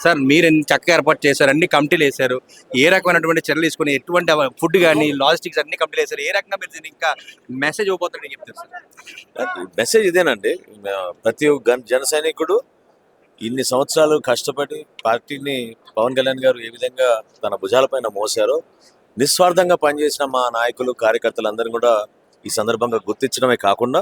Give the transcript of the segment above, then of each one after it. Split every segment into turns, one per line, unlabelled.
Sir మీరు చక్కగా ఏర్పాటు చేశారు అన్ని కమిటీలు వేశారు ఏ రకమైనటువంటి చర్యలు తీసుకుని ఎటువంటి ఫుడ్ కానీ లాజిస్టిక్స్ అన్ని కమిటీలు వేశారు ఏ రకంగా మీరు దీన్ని ఇంకా మెసేజ్ ఇవ్వబోతుందని చెప్తారు సార్.
మెసేజ్ ఇదేనండి ప్రతి ఒక్క జన సైనికుడు ఇన్ని సంవత్సరాలు కష్టపడి పార్టీని పవన్ కళ్యాణ్ గారు ఏ విధంగా తన భుజాలపైన మోసారో నిస్వార్థంగా పనిచేసిన మా నాయకులు కార్యకర్తలందరూ కూడా ఈ సందర్భంగా గుర్తించడమే కాకుండా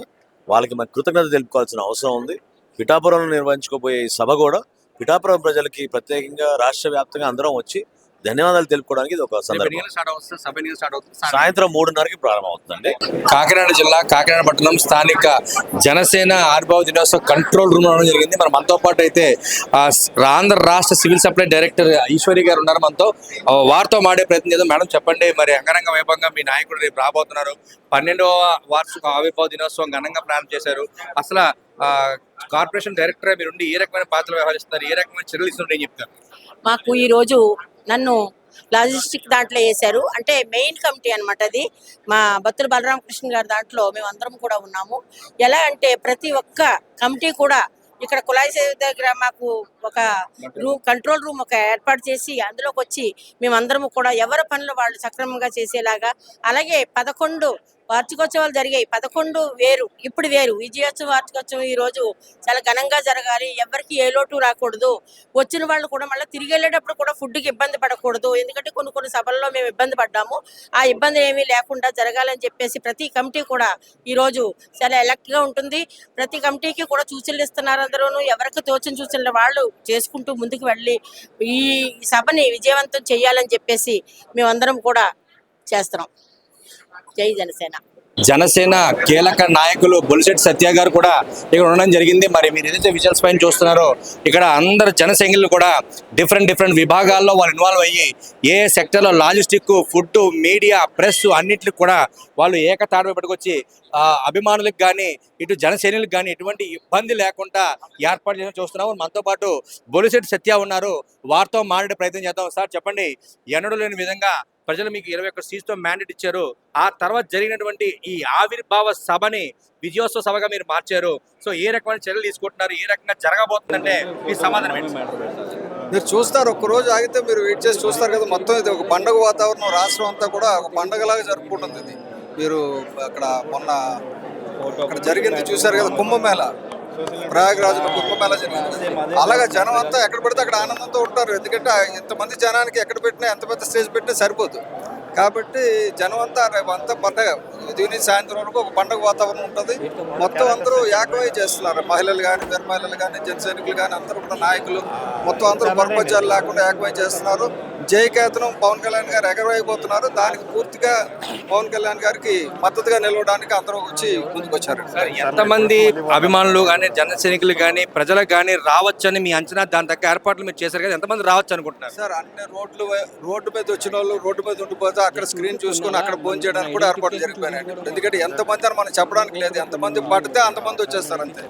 వాళ్ళకి మన కృతజ్ఞత తెలుపుకోవాల్సిన అవసరం ఉంది. పిఠాపురంలో నిర్వహించుకోబోయే ఈ సభ కూడా పిఠాపురం ప్రజలకి ప్రత్యేకంగా రాష్ట్ర వ్యాప్తంగా అందరం వచ్చి ధన్యవాదాలు తెలుపుకోవడానికి ఇది ఒక సందర్భం.
స్టార్ట్ అవుతుంది సభ ఎన్నికలు స్టార్ట్ అవుతుంది
సాయంత్రం మూడున్నరకి ప్రారంభం అవుతుందండి
కాకినాడ జిల్లా కాకినాడ పట్టణం స్థానిక జనసేన ఆవిర్భావ దినోత్సవ కంట్రోల్ రూమ్ రావడం జరిగింది. మరి మనతో పాటు అయితే ఆ, ఆంధ్ర రాష్ట్ర సివిల్ సప్లై డైరెక్టర్ ఈశ్వరి గారు ఉన్నారు మనతో. వారితో మాడే ప్రయత్నం చేద్దాం. మేడం చెప్పండి. మరి అంగరంగ వైభవంగా మీ నాయకుడు రేపు రాబోతున్నారు. పన్నెండవ వార్షిక ఆవిర్భావ దినోత్సవం ఘనంగా ప్రారంభం చేశారు. అసలు ఆ, కార్పొరేషన్ డైరెక్టర్ మీరు ఉండి ఏ రకమైన పాత్రలు వ్యవహరిస్తున్నారు? ఏ రకమైన చర్యలు ఇస్తున్నారు ఏం చెప్తారు?
మాకు ఈరోజు నన్ను లాజిస్టిక్ దాంట్లో వేశారు. అంటే మెయిన్ కమిటీ అన్నమాట అది. మా బత్తుల బలరామకృష్ణ గారి దాంట్లో మేము అందరం కూడా ఉన్నాము. ఎలా అంటే ప్రతి ఒక్క కమిటీ కూడా ఇక్కడ కులాయి దగ్గర మాకు ఒక రూమ్ కంట్రోల్ రూమ్ ఒక ఏర్పాటు చేసి అందులోకి వచ్చి మేమందరము కూడా ఎవరి పనులు వాళ్ళు సక్రమంగా చేసేలాగా అలాగే పదకొండు వార్షికోత్సవాలు జరిగాయి. పదకొండు వేరు. ఇప్పుడు వేరు. విజయోత్సవ వార్షికోత్సవం ఈ రోజు చాలా ఘనంగా జరగాలి. ఎవరికి ఏ లోటు రాకూడదు. వచ్చిన వాళ్ళు కూడా మళ్ళీ తిరిగి వెళ్ళేటప్పుడు కూడా ఫుడ్కి ఇబ్బంది పడకూడదు. ఎందుకంటే కొన్ని కొన్ని సభల్లో మేము ఇబ్బంది పడ్డాము. ఆ ఇబ్బంది ఏమీ లేకుండా జరగాలని చెప్పేసి ప్రతి కమిటీ కూడా ఈ రోజు చాలా ఎలక్ట్గా ఉంటుంది. ప్రతి కమిటీకి కూడా సూచనలు ఇస్తున్నారు అందరూ ఎవరికి తోచిన సూచనలు వాళ్ళు చేసుకుంటూ ముందుకు వెళ్ళి ఈ సభని విజయవంతం చేయాలని చెప్పేసి మేమందరం కూడా చేస్తున్నాం. జై జనసేన.
జనసేన కీలక నాయకులు బొలిశెట్టి సత్య గారు కూడా ఇక్కడ ఉండడం జరిగింది. మరి మీరు ఏదైతే విజువల్స్ పైన చూస్తున్నారో ఇక్కడ అందరు జనసైనికులు కూడా డిఫరెంట్ డిఫరెంట్ విభాగాల్లో వాళ్ళు ఇన్వాల్వ్ అయ్యి ఏ సెక్టర్లో లాజిస్టిక్ ఫుడ్ మీడియా ప్రెస్ అన్నిటికి కూడా వాళ్ళు ఏకతాడు పట్టుకొచ్చి అభిమానులకు కానీ ఇటు జనసేనులకు కానీ ఎటువంటి ఇబ్బంది లేకుండా ఏర్పాటు చేయడం చూస్తున్నాము. మనతో పాటు బొలిశెట్టి సత్య ఉన్నారు. వారితో మాట్లాడే ప్రయత్నం చేద్దాం. సార్ చెప్పండి ఎన్నడూ లేని విధంగా ప్రజలు మీకు ఇరవై ఒక్క సీట్తో మ్యాండేట్ ఇచ్చారు. ఆ తర్వాత జరిగినటువంటి ఈ ఆవిర్భావ సభని విజయోత్సవ సభగా మీరు మార్చారు. సో ఏ రకమైన చర్యలు తీసుకుంటున్నారు? ఏ రకంగా జరగబోతుందంటే మీ సమాధానం ఏంటి?
మీరు చూస్తారు ఒక్క రోజు ఆగితే మీరు వెయిట్ చేసి చూస్తారు కదా మొత్తం ఇది ఒక పండగ వాతావరణం రాష్ట్రం అంతా కూడా ఒక పండగలాగా జరుపుకుంటుంది ఇది. మీరు అక్కడ మొన్న అక్కడ జరిగింది చూశారు కదా కుంభమేళ. ప్రయాగరాజులో కుంభమేళ జరిగింది. అలాగా జనం అంతా ఎక్కడ పెడితే అక్కడ ఆనందంతో ఉంటారు. ఎందుకంటే ఇంతమంది జనానికి ఎక్కడ పెట్టినా ఎంత పెద్ద స్టేజ్ పెట్టినా సరిపోదు. కాబట్టి జనం అంతా రేపు అంతా పండగ ఉదయం నుంచి సాయంత్రం వరకు ఒక పండగ వాతావరణం ఉంటుంది. మొత్తం అందరూ ఏకమై చేస్తున్నారు. మహిళలు కానీ వీర మహిళలు కానీ జన సైనికులు కానీ అందరూ కూడా నాయకులు. మొత్తం అందరూ పరపచాలు లేకుండా ఏకమై చేస్తున్నారు. జయకేతనం పవన్ కళ్యాణ్ గారు ఎగరవైపోతున్నారు దానికి పూర్తిగా పవన్ కళ్యాణ్ గారికి మద్దతుగా నిలవడానికి అందరూ వచ్చి ముందుకొచ్చారు.
ఎంతమంది అభిమానులు కానీ జన సైనికులు కానీ ప్రజలకు కానీ రావచ్చని మీ అంచనా దాని తగ్గ ఏర్పాట్లు మీరు చేశారు కదా ఎంతమంది రావచ్చు అనుకుంటున్నారు?
సార్ అన్ని రోడ్లు రోడ్డు మీద వచ్చిన వాళ్ళు రోడ్డు మీద ఉండిపోతే అక్కడ స్క్రీన్ చూసుకొని అక్కడ ఫోన్ చేయడానికి కూడా ఏర్పాట్లు జరిగిపోయినాయి ఎందుకంటే ఎంతమంది అని మనం చెప్పడానికి లేదు. ఎంతమంది పడితే అంతమంది వచ్చేస్తారు అంతే.